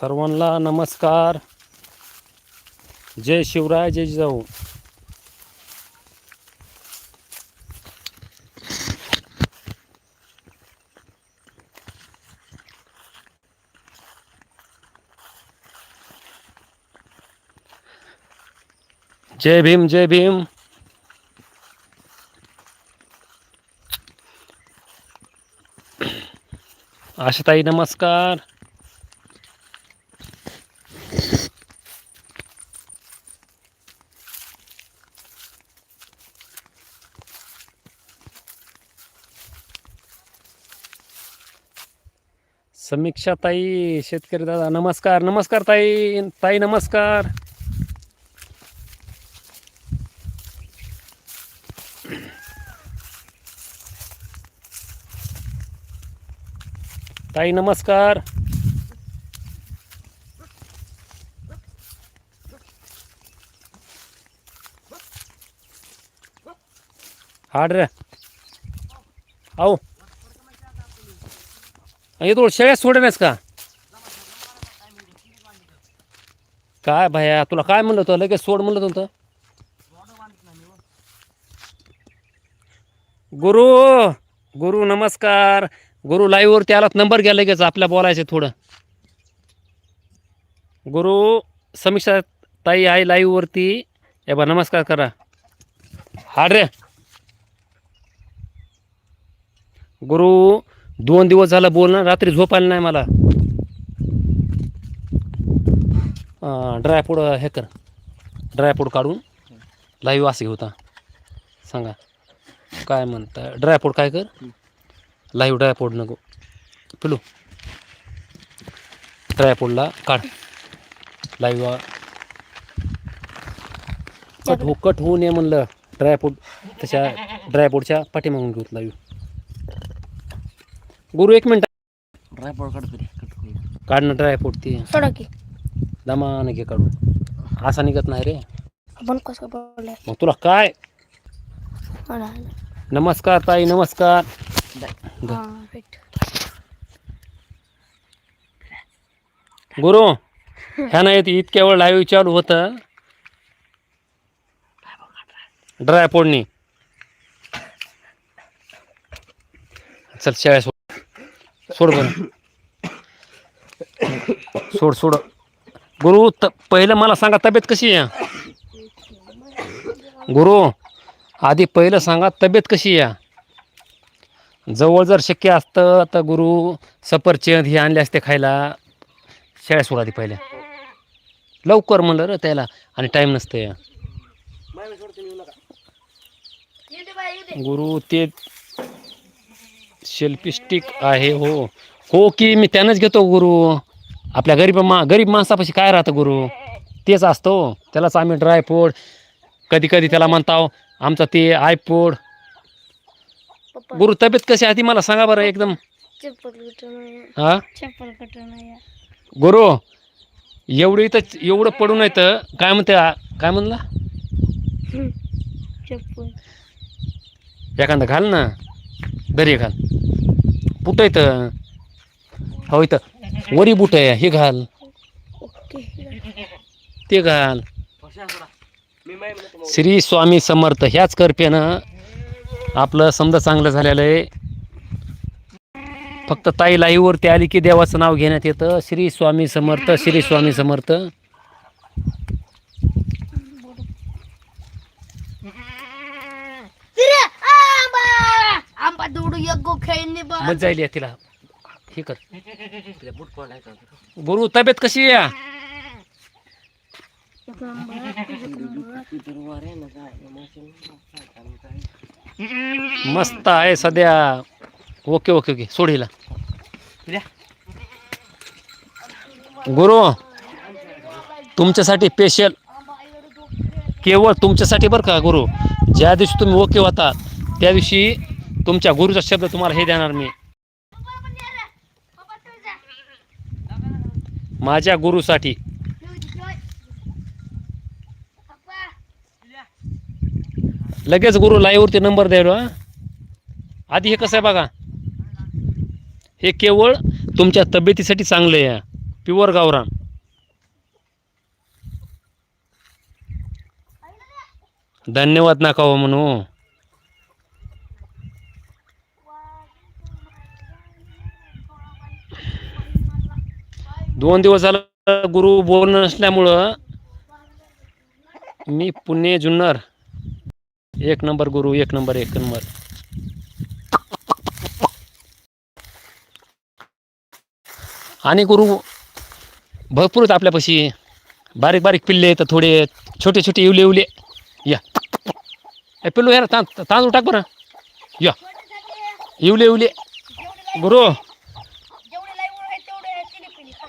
सर्वांना नमस्कार. जय शिवराय जय जिजाऊ. जय भीम जय भीम. आशाताई नमस्कार. समीक्षा ताई शेतकरी दादा नमस्कार नमस्कार ताई ताई नमस्कार. ताई नमस्कार. हाड रे. आओ हे तो शेळ्या सोडेनच का? काय भया तुला काय म्हणलं होतं? लगेच सोड म्हणलं होतं गुरु गुरु नमस्कार. गुरु लाईव्हवरती आलात नंबर घ्या लगेच आपल्या बोलायचं थोडं. गुरु समीक्षा ताई आहे लाईव्हवरती वरती. बा नमस्कार करा. हाड रे. गुरु दोन दिवस झालं बोलणं रात्री झोप आली नाही मला. ड्रायफ्रूट हे कर. ड्रायफ्रूट काढून लाईव्ह असं होता. सांगा काय म्हणता? ड्रायफ्रूट काय कर? लाईव्ह ड्रायफ्रूट नको. पिलू. ड्रायफ्रूटला काढ. लाईव्ह कट हो कट होऊ नये म्हणलं. ड्रायफ्रूट तशा ड्रायफ्रूटच्या पाठीमागून घेऊ लाईव्ह गुरु एक मिनिट. ड्रायपोर्ट काढतो रे कट काढणं ड्रायफ्रूट ती. सोडा की. दमाने घे काढून. असा निघत नाही रे. आपण कसं बोलले मग तुला काय? नमस्कार ताई नमस्कार. हा भेट. गुरु ह्या नाही इतक्या वेळ लाईव्ह चालू होतं. ड्रायफ्रूटनी चल शेळ्या सोड सोड बरं. सोड सोड. गुरु त पहिलं मला सांगा तब्येत कशी आहे? गुरु आधी पहिलं सांगा तब्येत कशी आहे? जवळ जर शक्य असतं तर गुरु सफरचंद हे आणले असते खायला. शेळ्या सोड आधी पहिल्या. लवकर म्हणलं र त्याला आणि टाईम नसते गुरु ते सेल्फी स्टिक आहे हो. हो की मी त्यानंच घेतो गुरु. आपल्या गरीब मा गरीब माणसापाशी काय राहतं गुरु? तेच असतो त्यालाच आम्ही ड्रायफ्रूट कधी कधी त्याला म्हणताव आमचा ते आयपोड पप्पा. गुरु तब्येत कशी आहे ती मला सांगा बरं एकदम. हा? गुरु एवढं इथं एवढं पडून येतं काय म्हणते काय म्हणला? एखादं घाल ना. दरी घाल. बुट इथं. हो इथं. वरी बुट आहे हे घाल. ते घाल. श्री स्वामी समर्थ ह्याच करपेनं आपलं समजा चांगलं झालेलं आहे. फक्त ताई लाईव्हवरती आली की देवाचं नाव घेण्यात येतं. श्री स्वामी समर्थ श्री स्वामी समर्थ. आंबा दौडू एक गो खेळणे बा मजा येईल तिला. हे कर. तिला बूट पडलाय का गुरु तब्येत कशी आहे एक नंबर पितर वर आहे ना काय मशीन काय मस्त आहे सध्या. Okay okay okay. सोड हिला. द्या. गुरु तुमच्यासाठी स्पेशल केवळ तुमच्यासाठी बरं का गुरु? ज्या दिवशी तुम्ही ओके होता त्या दिवशी तुमच्या गुरुचा शब्द तुम्हाला हे देणार मी. माझ्या गुरुसाठी. लगेच गुरु लाईव्हवरती नंबर द्यायलो आधी हे कसं आहे बघा. हे केवळ तुमच्या तब्येतीसाठी चांगलं आहे प्युअर गावरान. धन्यवाद नका हो म्हणू दोन दिवस झालं गुरु बोल नसल्यामुळं मी पुणे जुन्नर. एक नंबर गुरु एक नंबर एक नंबर. आणि गुरु भरपूर आहेत आपल्यापाशी. बारीक बारीक पिल्ले तर थोडे छोटे छोटे इवले इवले या. ए पिल्लू यार तांदूळ टाक बरं. या. इवले इवले गुरु जेवढे लाईव्ह आहे तेवढे चिली पिली खा.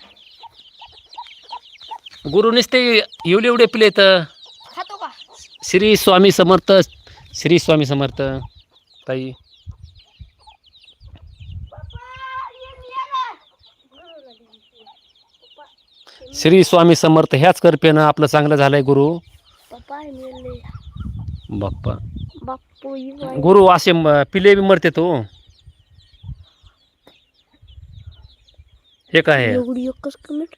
गुरु नुसते इवले इवले पिले खातो का? श्री स्वामी समर्थ श्री स्वामी समर्थ. ताई. श्री स्वामी समर्थ ह्याच कृपेनं आपलं चांगलं झालंय गुरु. बाप्पा. बाप्पू गुरु असे म- पिले बी मरते तो. हे काय आहे? एवढी एकच कमेंट.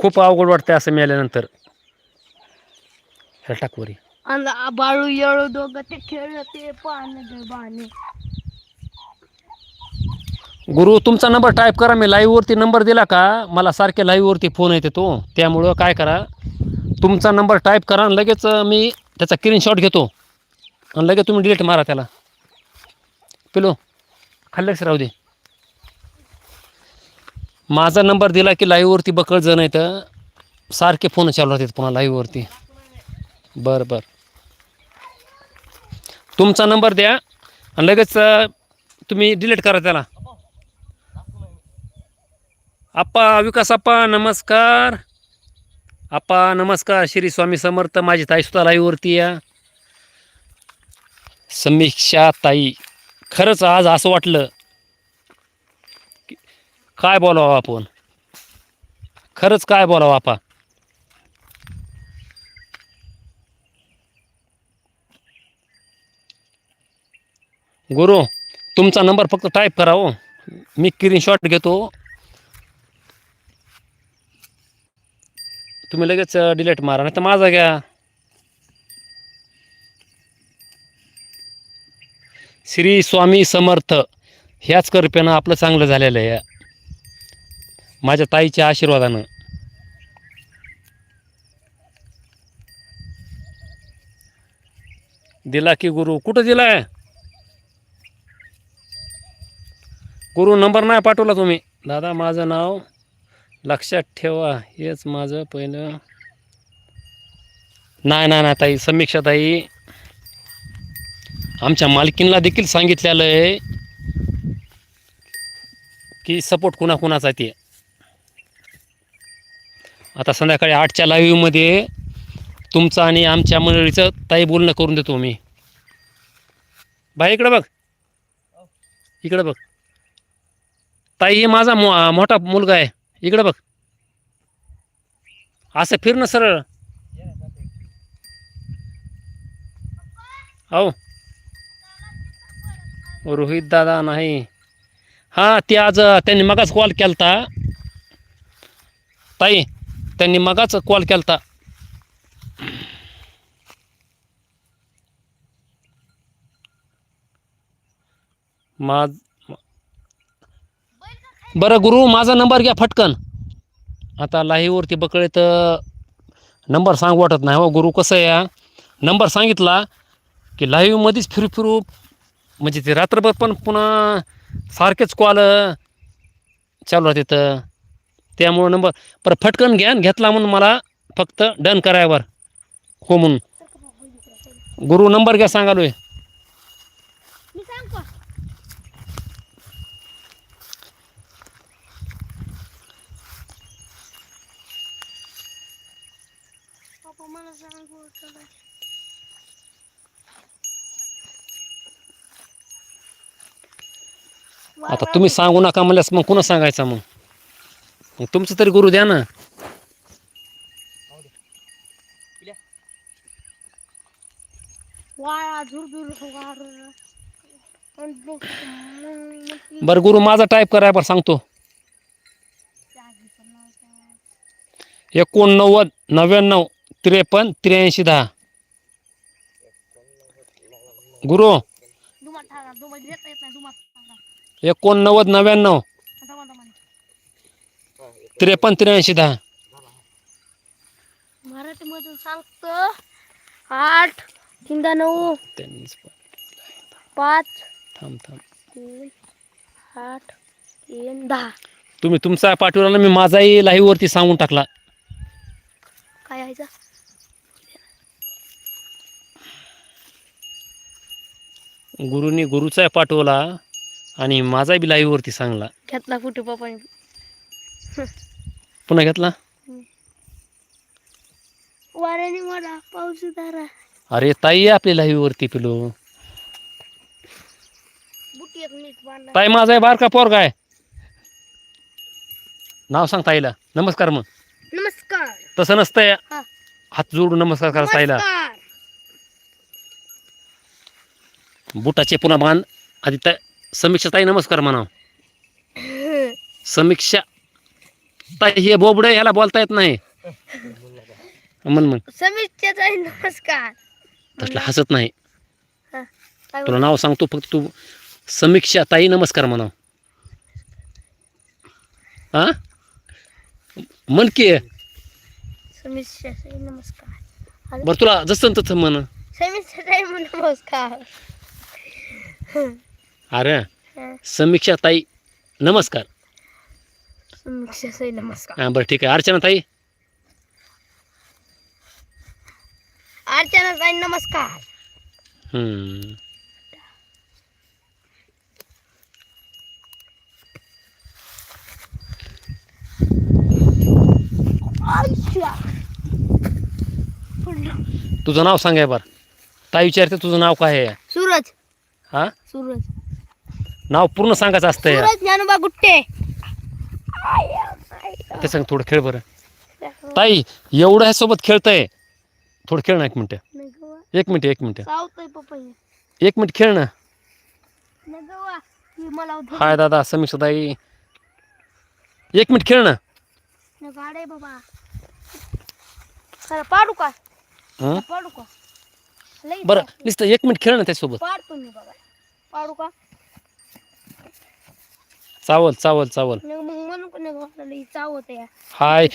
खूप अवघड वाटतंय असं मिळाल्यानंतर टाकवरी बाळू येळू दोघं ते खेळते पाहणं बाणे गुरु तुमचा नंबर टाईप करा मी लाईव्हवरती नंबर दिला का? मला सारखे लाईव्हवरती फोन येते तो. त्यामुळं काय करा तुमचा नंबर टाईप करा आणि लगेच मी त्याचा स्क्रीनशॉट घेतो. आणि लगेच तुम्ही डिलीट मारा त्याला. पिलो खाल्लंच राहू दे. माझा नंबर दिला की लाईव्हवरती बकळ जण तर सारखे फोन चालू राहतात पुन्हा लाईव्हवरती. बरं बरं. तुमचा नंबर द्या आणि लगेच तुम्ही डिलीट करा त्याला. आप्पा विकास आप्पा नमस्कार. आप्पा नमस्कार. श्री स्वामी समर्थ माझी ताई सुद्धा लाईव्हवरती या. समीक्षा ताई. खरंच आज असं वाटलं काय बोलावं आपण? खरंच काय बोलावं आपा गुरु तुमचा नंबर फक्त टाईप करा हो. मी स्क्रीनशॉट घेतो. तुम्ही लगेच डिलीट मारा नाही तर माझा घ्या. श्री स्वामी समर्थ ह्याच कृपेनं आपलं चांगलं झालेलं आहे. माझ्या ताईच्या आशीर्वादानं. दिला की गुरु. कुठं दिलाय गुरु नंबर नाही पाठवला तुम्ही. दादा माझं नाव लक्षात ठेवा. हेच माझं पहिलं. नाही नाही ना ताई. समीक्षा ताई. आमच्या मालकीनला देखील सांगितलेलं आहे की सपोर्ट कुणाकुणाचा ते. आता संध्याकाळी आठच्या लाईव्हमध्ये तुमचं आणि आमच्या मंडळीचं ताई बोलणं करून देतो मी. बाई इकडं बघ. इकडं बघ. ताई हे माझा मो मोठा मुलगा आहे. इकडं बघ. असं फिरणं सरळ. हो. रोहित दादा नाही. हां ते आज त्यांनी मगाच कॉल केलता. ताई त्यांनी मगाच कॉल केलता. माझ बरं गुरु माझा नंबर घ्या फटकन. आता लाहीवरती बकळे तर नंबर सांग वाटत नाही हो गुरु कसं आहे या नंबर सांगितला की लाईव्हमध्येच फिरू फिरू म्हणजे ते रात्रभर पण पुन्हा सारखेच कॉल चालू राहते तर. त्यामुळं नंबर पर फटकन घ्या आणि घेतला म्हणून मला फक्त डन करायवर. हो म्हणून. गुरु नंबर घ्या सांगालोय आता तुम्ही सांगू नका म्हणल्यास मग कुणा सांगायचं मग? मग तुमचं तरी गुरु द्या ना. बरं गुरु माझा टाईप करा बरं सांगतो. एकोणनव्वद नव्याण्णव त्रेपन्न त्र्याऐंशी दहा. गुरु. एकोणनव्वद नव्याण्णव. त्रेपन्न त्र्याऐंशी दहा. मराठीमधून सांगतो. आठ तीन दहा नऊ. त्यांनीच पाच. थांब थांब. तीन आठ तीन दहा. तुम्ही तुमचा पाठवला ना मी माझाही लाईव्ह वरती सांगून टाकला. काय यायचं गुरुनी गुरुचा पाठवला आणि माझा बी लाईव्ह वरती सांगला. घेतला फुटे पप्पाने? पुन्हा घेतला? वाऱ्याने मला पाऊस उतारा अरे ताई आपली लाईव्ह वरती पिलो. बुटी एक नीट बांधला ताई माझा आहे बारका पोरगा आहे. नाव सांग ताईला. नमस्कार मग. नमस्कार. तसं नसतंय. हा. हात जोडून नमस्कार करा ताईला. नमस्कार. बुटाचे पुन्हा बांध आधी त्या समीक्षा ताई नमस्कार म्हणा समीक्षा ताई हे बोबड ह्याला बोलता येत नाही. म्हण समीक्षाचा नमस्कार. तसलं हसत नाही. हा, काय तुला नाव सांगतो फक्त तू समीक्षा ताई नमस्कार म्हणा हा? म्हण की. समीक्षाचा नमस्कार. बरं तुला जसं तसं म्हण. समीक्षाचा नमस्कार. अरे हा, समीक्षा ताई नमस्कार. नमस्कार हा बरं ठीक आहे. अर्चना ताई? अर्चनाचा नमस्कार. हम्म. आयशा. तुझं नाव सांगाय बरं ताई विचारते तुझं नाव काय आहे? सूरज. हा? सूरज. नाव पूर्ण सांगायचं असतं सूरज ज्ञानोबा गुट्टे. ते सांग थोडं खेळ बरं. ताई एवढं ह्या सोबत खेळतंय? थोडं खेळ ना एक मिनटं. एक मिनिट एक मिनिट. एक मिनिट खेळ ना. नगवा ही मला उधर- हाय दादा समीक्षा ताई. एक मिनिट खेळ ना. न गाडे बाबा. खरं पाडू का? पाडू का? बरं नुसतं एक मिनिट खेळ ना पाडू का? चावल चावल चावल. मग म्हणू का चावत हाय.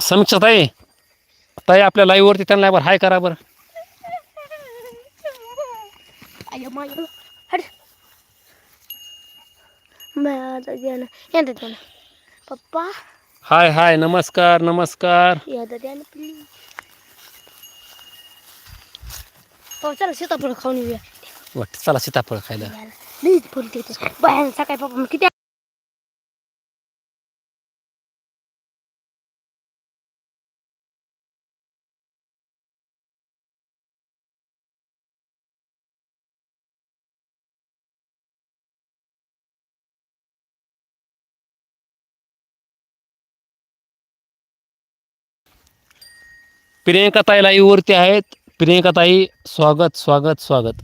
समीक्षा ताई ताई आपल्या लाईव्ह वरती त्यांना बरं हाय करा बरं. हट. द्याना द्याना पप्पा. हाय हाय नमस्कार नमस्कार. यादा द्याना प्लीज हो चला सीताफळ खाऊन येऊया. वाट चला सीताफळ खायला. मीच बोलते बाहेर सकाळी पप्पा मग किती प्रियंका ताई वरती आहेत. प्रियंका ताई स्वागत स्वागत स्वागत.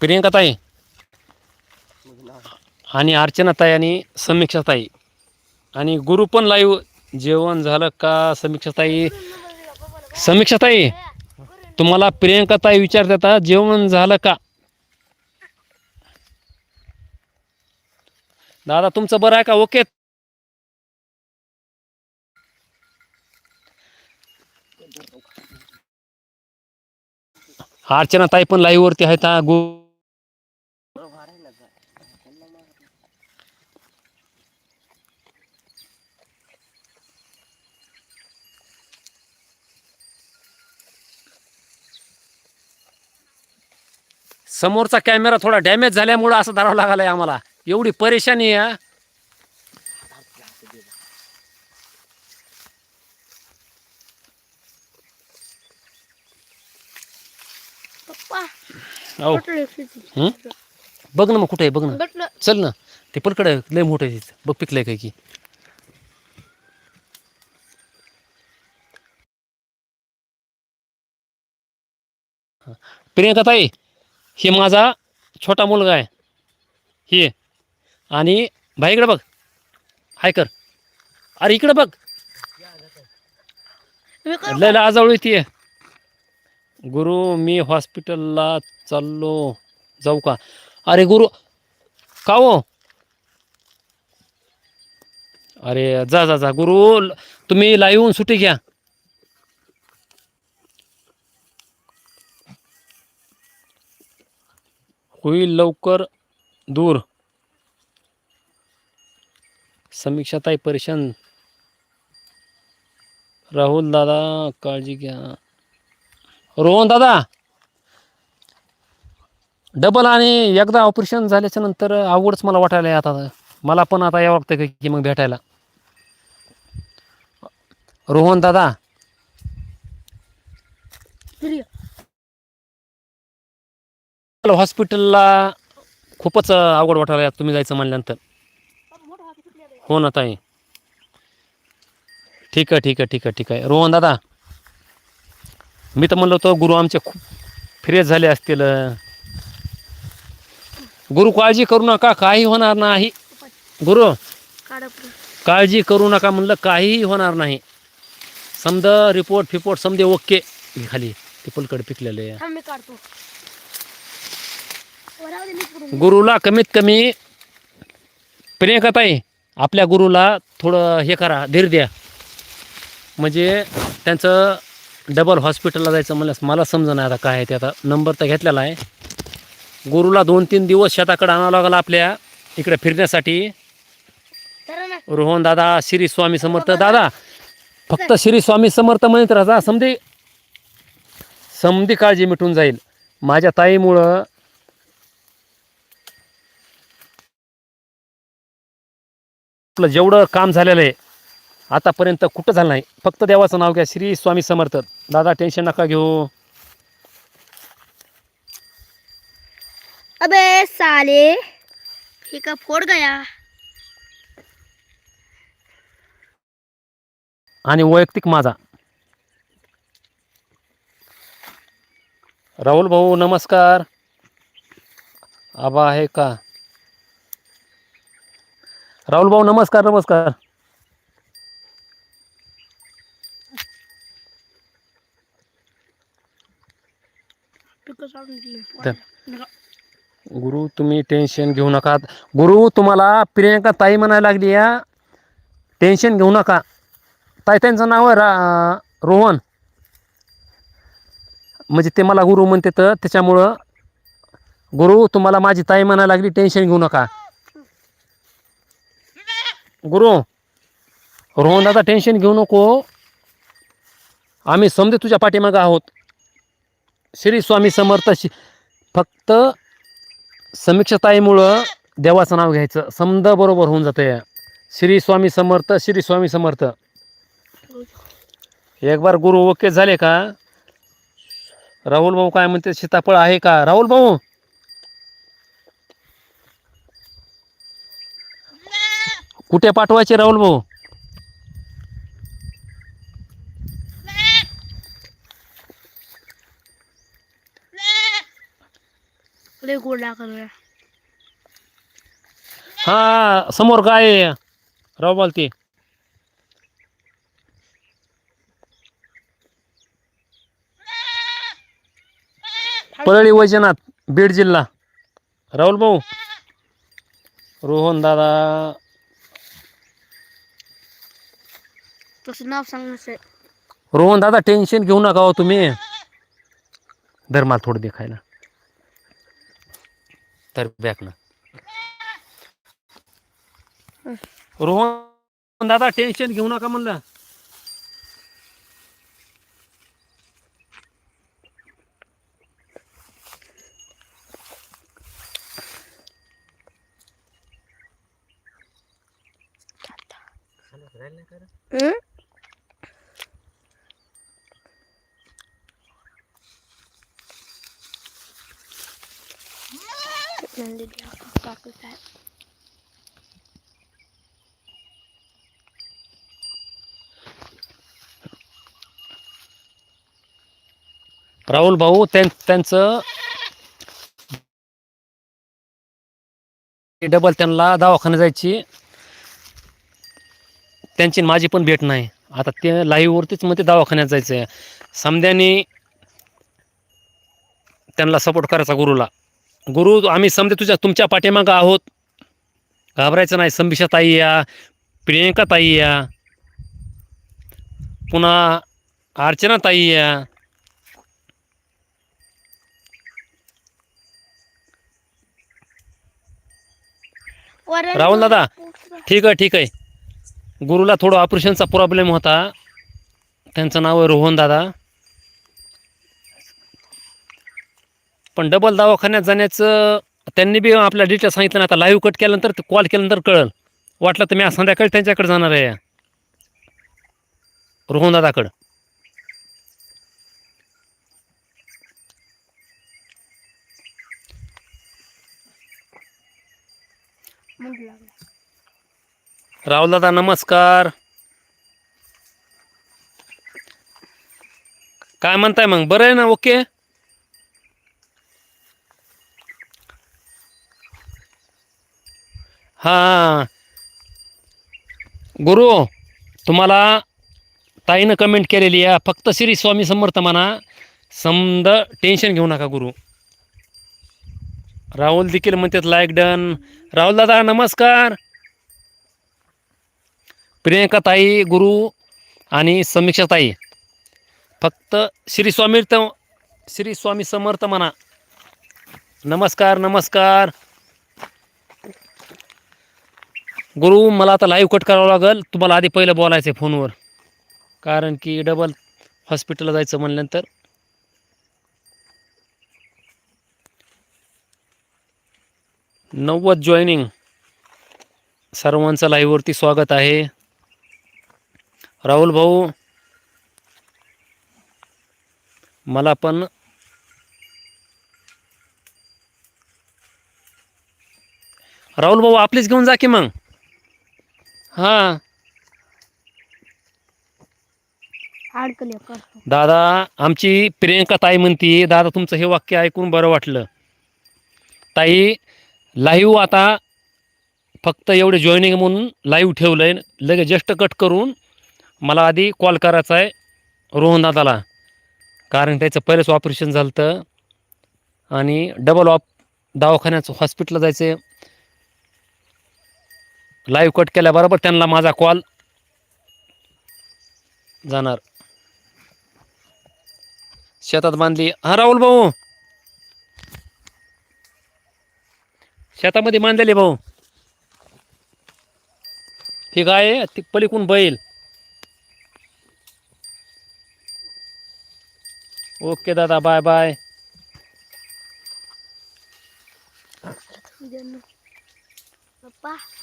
प्रियंका ताई. आणि अर्चना ताई आणि समीक्षा ताई. आणि गुरु पण लाईव्ह जेवण झालं का समीक्षा ताई? समीक्षा ताई तुम्हाला प्रियंका ताई विचारतात जेवण झालं का? दादा तुमचं बरं आहे का? ओके? अर्चना ताई पण लाईव्ह वरती आहेत हा गु समोरचा कॅमेरा थोडा डॅमेज झाल्यामुळं असं धरावं लागलाय आम्हाला. एवढी परेशानी आहे अहो? हं? बघ ना मग कुठे आहे बघ ना. चल ना. ते पलकडे लय मोठं आहे तिथं. बघ पिकलंय काय की. प्रियंका ताई. हे माझा छोटा मुलगा आहे. हे. आणि भाई इकडे बघ. हाय कर. अरे इकडे बघ. लय आजवळ येते गुरु मी हॉस्पिटलला चाललो. जाऊ का? अरे गुरु का हो? अरे जा जा जा. गुरु तुम्ही लाईव्ह होऊन सुट्टी घ्या. होईल लवकर. दूर. समीक्षाताई परेशान. राहुल दादा काळजी घ्या. रोहन दादा! डबल आणि एकदा ऑपरेशन झाल्याच्यानंतर आवडच मला वाटायला आहे आता. मला पण आता यावं लागतं की मग भेटायला. रोहन दादा! मला हॉस्पिटलला खूपच अवघड वाटायला तुम्ही जायचं म्हणल्यानंतर. हो ना ताई. ठीक आहे ठीक आहे ठीक आहे ठीक आहे. रोहन दादा मी तर म्हणलं होतं गुरु आमचे खूप फ्रेश झाले असतील. गुरु काळजी करू नका काही होणार नाही. गुरु काळजी करू नका म्हणलं काहीही होणार नाही. समजा रिपोर्ट फिपोर्ट समजे ओके. खाली ते पलकड पिकलेले आहे. थांब मी काढतो वर राहू दे, मीच करून गुरुला कमीत कमी प्रियंकाताई आपल्या गुरुला थोडं हे करा धीर द्या. म्हणजे त्यांचं डबल हॉस्पिटलला जायचं म्हणल्यास मला समजा आता काय आहे ते आता. नंबर तर घेतलेला आहे. गुरुला दोन तीन दिवस शेताकडे आणावं लागला आपल्या इकडे फिरण्यासाठी. रोहन दादा श्री स्वामी समर्थ. दादा फक्त श्री स्वामी समर्थ म्हणत राहा समधी समधी काळजी मिटून जाईल. माझ्या ताईमुळं आपलं जेवढं काम झालेलं आहे आतापर्यंत कुठं झालं नाही. फक्त देवाचं नाव घ्या श्री स्वामी समर्थ. दादा टेन्शन नका घेऊ. अबे साले. हे का फोड गया? आणि वैयक्तिक माझा. राहुल भाऊ नमस्कार. आबा आहे का? राहुल भाऊ नमस्कार नमस्कार. गुरु तुम्ही टेन्शन घेऊ नका. गुरु तुम्हाला प्रियंका ताई म्हणायला लागली या. टेन्शन घेऊ नका. ताई त्यांचं नाव आहे रा रोहन. म्हणजे ते मला गुरु म्हणते तर त्याच्यामुळं गुरु तुम्हाला माझी ताई म्हणायला लागली टेन्शन घेऊ नका. गुरु रोहन दादा टेन्शन घेऊ नको. आम्ही समजे तुझ्या पाठीमागं आहोत. श्री स्वामी समर्थ शि- फक्त समीक्षताईमुळं देवाचं नाव घ्यायचं. समद बरोबर होऊन जातं श्री स्वामी समर्थ श्री स्वामी समर्थ. एक बार गुरु ओके झाले का? राहुल भाऊ काय म्हणते? सीताफळ आहे का? राहुल भाऊ! कुठे पाठवायचे राहुल भाऊ. हा समोर काय? राव बोलते परळी वैजनाथ बीड जिल्हा. राहुल भाऊ. रोहन दादा. तसं नाव सांग नसे रोहन दादा टेन्शन घेऊ नका हो तुम्ही. धर मला थोडं देखायला. तर बॅक ना. रोहन दादा टेन्शन घेऊ नका म्हणलं हं? नंदी द्या, काकू साहेब. राहुल भाऊ त्यांचं डबल त्यांना दवाखाना जायची. त्यांची माझी पण भेट नाही. आता ते लाईव्हवरतीच मग ते दवाखान्यात जायचं आहे समद्याने त्यांना सपोर्ट करायचा गुरुला. गुरु आम्ही समजे तुझ्या तुमच्या पाठीमागं आहोत. घाबरायचं नाही. संबिषा ताई या प्रियंका ताई या पुन्हा अर्चना ताई या राहुल दादा ठीक आहे ठीक आहे. गुरुला थोडं ऑपरेशनचा प्रॉब्लेम होता. त्यांचं नाव आहे रोहन दादा. पण डबल दवाखान्यात जाण्याचं त्यांनी बी आपल्या डिटेल सांगितलं ना आता लाईव्ह कट केल्यानंतर कॉल केल्यानंतर कळल. वाटलं तर मी आज संध्याकाळी त्यांच्याकडे जाणार आहे. रोहन दादाकडं. राहुल दादा नमस्कार. काय म्हणताय मग? बरं आहे ना? ओके? हां. गुरु तुम्हाला ताईनं कमेंट केलेली आहे. फक्त श्री स्वामी समर्थ म्हणा. समद टेन्शन घेऊ नका गुरु. राहुल देखील म्हणतात लाईक डन राहुल दादा नमस्कार. प्रियंका ताई गुरु आणि समीक्षा ताई. फक्त श्री स्वामी श्री स्वामी समर्थ म्हणा. नमस्कार नमस्कार. गुरु मला आता लाईव्ह कट करावं लागेल. तुम्हाला आधी पहिलं बोलायचं आहे फोनवर कारण की डबल हॉस्पिटलला जायचं म्हणल्यानंतर नव्वद जॉईनिंग सर्वांचं लाईव्हवरती स्वागत आहे. राहुल भाऊ मला पण राहुल भाऊ आपलीच घेऊन जा की मग. हां. दादा आमची प्रियंका ताई म्हणती दादा तुमचं हे वाक्य ऐकून बरं वाटलं. ताई लाईव्ह आता फक्त एवढे जॉईनिंग म्हणून लाईव्ह ठेवलं आहे लगेच जस्ट कट करून मला आधी कॉल करायचा आहे रोहन दादाला. कारण त्याचं पहिलंच ऑपरेशन झालं तर आणि डबल ऑप दवाखान्याचं हॉस्पिटलला जायचं लाईव्ह कट केल्याबरोबर त्यांना माझा कॉल जाणार. शेतात बांधली. हा राहुल भाऊ. शेतामध्ये बांधलेले भाऊ. ही गाय आहे, ती बैल. ओके दादा बाय बाय.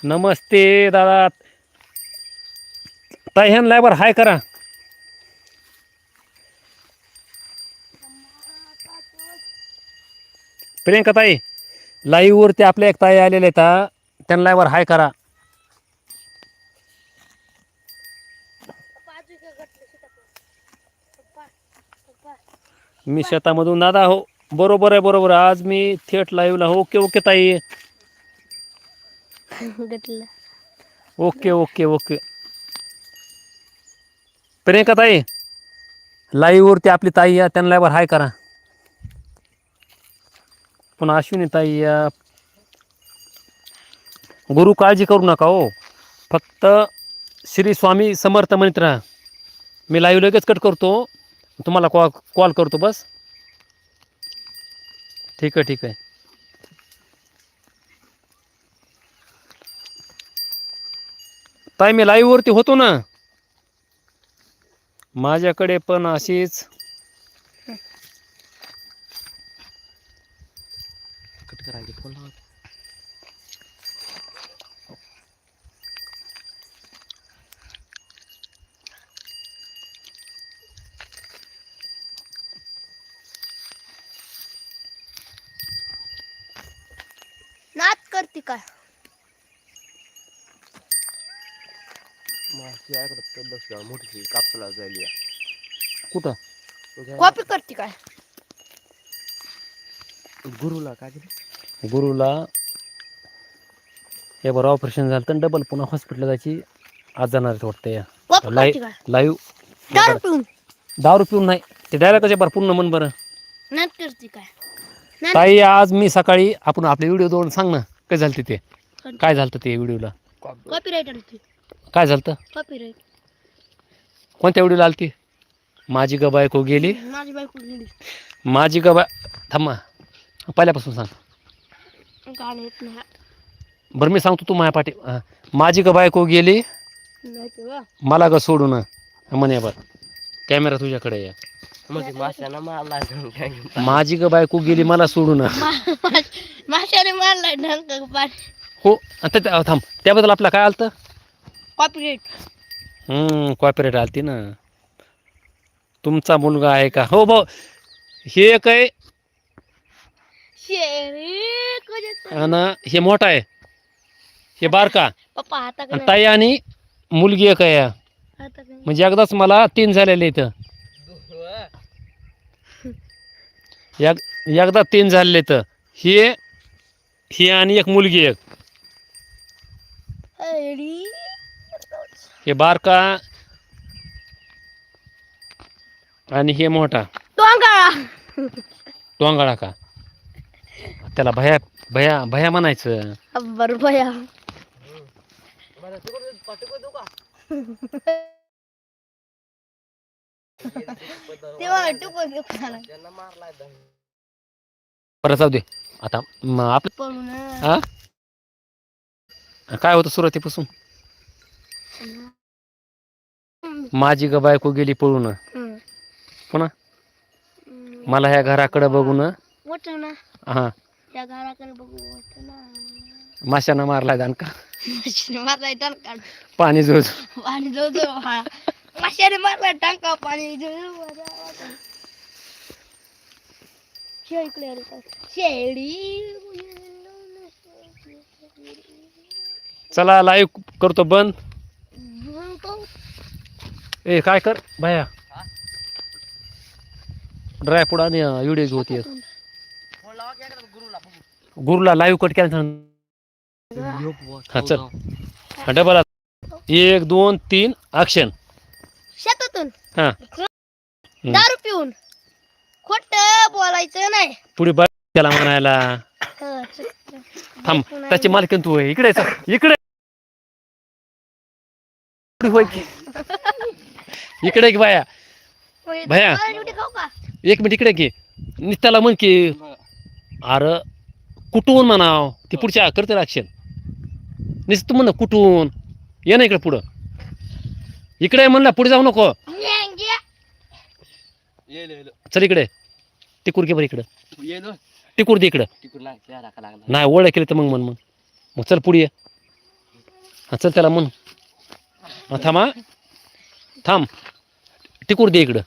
नमस्ते दादा. ताई ह्यान लायबर हाय करा. प्रियंका ताई. लाईव्हवरती आपल्या एक ताई आलेल्या आहेत. त्यांना लायवर हाय करा. मी शेतामधून दादा हो. बरोबर आहे बरोबर आहे. आज मी थेट लाईव्हला हो. ओके ओके ताई. Okay okay okay. प्रियंका ताई लाईव्हवरती आपली ताई या. त्यांना लाईव्हवर हाय करा. पण अश्विनी ताई या गुरु काळजी करू नका हो. फक्त श्री स्वामी समर्थ म्हणत राहा. मी लाईव्ह लगेच कट करतो. तुम्हाला कॉल कॉल करतो बस. ठीक आहे ठीक आहे. ताई मी लाईव्हवरती होतो ना. माझ्याकडे पण अशीच कट करायचे फोन लावा नाच करते काय माझी ऐकत लक्ष मोठी कापसाला जायली कुठं? कॉपी करते काय गुरुला काय केलं गुरुला हे बरं ऑपरेशन झालं तर डबल पुन्हा हॉस्पिटलला जायची आज जाणार वाटतं या. वापस लाई काय लाईव्ह दारू पिऊन. नाही. ते डायरेक्ट बरं. पूर्ण मन बरं ताई आज मी सकाळी आपण आपले व्हिडिओ दोन सांग ना काय झालं ते काय झालं ते व्हिडिओला काय झालं कोणत्या व्हिडिओला आलती? माझी ग बायको गेली. माझी बायको गेली. माझी ग बाय थांबा. पहिल्यापासून सांग. गाणं येत नाही बरं मी सांगतो तू माझ्या पाठी हा. माझी ग बायको गेली? नाही. मला ग सोडून? म्हणे बरं कॅमेरा तुझ्याकडे म्हणजे माशानं मारला माझी ग बायको गेली मला सोडून? माशाने मारलाय पाणी. हो आता त्या- थांब. त्याबद्दल आपला काय आलतं? कॉपीराईट हम्म कॉपरेट आलती ना. तुमचा मुलगा आहे का? हो भाऊ. हे एक आहे. शेरी. आणि हे मोठा आहे. हे बारका. पप्पा आणि ताई आणि मुलगी एक आहे. म्हणजे एकदाच मला तीन झालेले इथं. एक एकदा तीन झालेले इथं. हे हे आणि एक मुलगी एक. हे बारका आणि हे मोठा. टोंगाळा टोंगाळा का? त्याला भया भया भया म्हणायचं. बरं घेऊन परत जाऊ दे. आता म आपलं हा काय होतं सुरुवातीपासून? माझी ग बायको गेली पळून. पुन्हा. मला ह्या घराकडे बघून. हा. त्या घराकडे बघू ना. माशानं मारलाय दानका माशाने मारलाय टंका पाणी जोज. पाणी जो जो हा. माशाने मारलाय टंका पाणी जो शेळी. चला लाईव्ह करतो बंद. ए काय कर? भया ड्राय पुढा आणि व्हिडिओ होती गुरुला गुरुला लाईव्ह कट केला. हा, चल. हा, डबल एक दोन तीन ऍक्शन शेतातून हा दारू पिऊन खोट बोलायचं नाही पुढे बाय त्याला म्हणायला हं. थांब त्याची मालकीन तू. इकडे चल. इकडे होय की. इकडे की बाया भैया. मला रोटी खाऊ का एक मिनिट इकडे की नित्याला म्हण की अरे कुठून म्हणाव? ती पुढच्या करते ऍक्शन निस तू म्हण कुठून? ये ना इकडे पुढं. इकडे म्हणलं पुढे जाऊ नको. चल इकडे. टिकूर घे बरं इकडं. टिकूर दे इकडं. नाही ओळख केली तर मग म्हण मग. मग चल पुढे ये. हा चल त्याला म्हण. हा, थांब हा. थांब. टिकूर दे इकडं.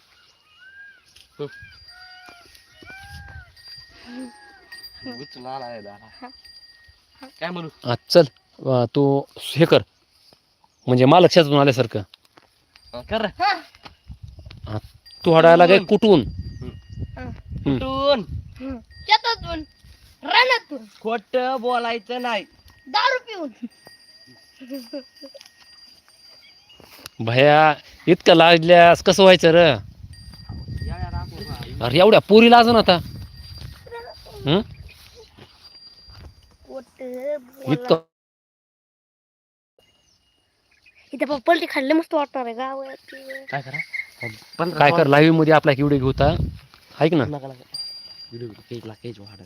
काय म्हणू? हा चल अं, तू हे कर. म्हणजे मा लक्षात आल्यासारखं. कर तू हडायला काय कुठून? कुठून. शेतातून रानातून. खोट बोलायचं नाही. दारू पिऊन. भया इतकं लागल्यास कसं व्हायचं र? अरे एवढ्या पोरीला अजून आता. हं? इतकं इथे पप्पा पलटी खाल्ले मस्त वाटणार आहे गावात काय करा पंधरा काय कर लाईव्हमध्ये आपला व्हिडिओ घेऊता ऐक ना नका नका व्हिडिओ केज ला केज वाढ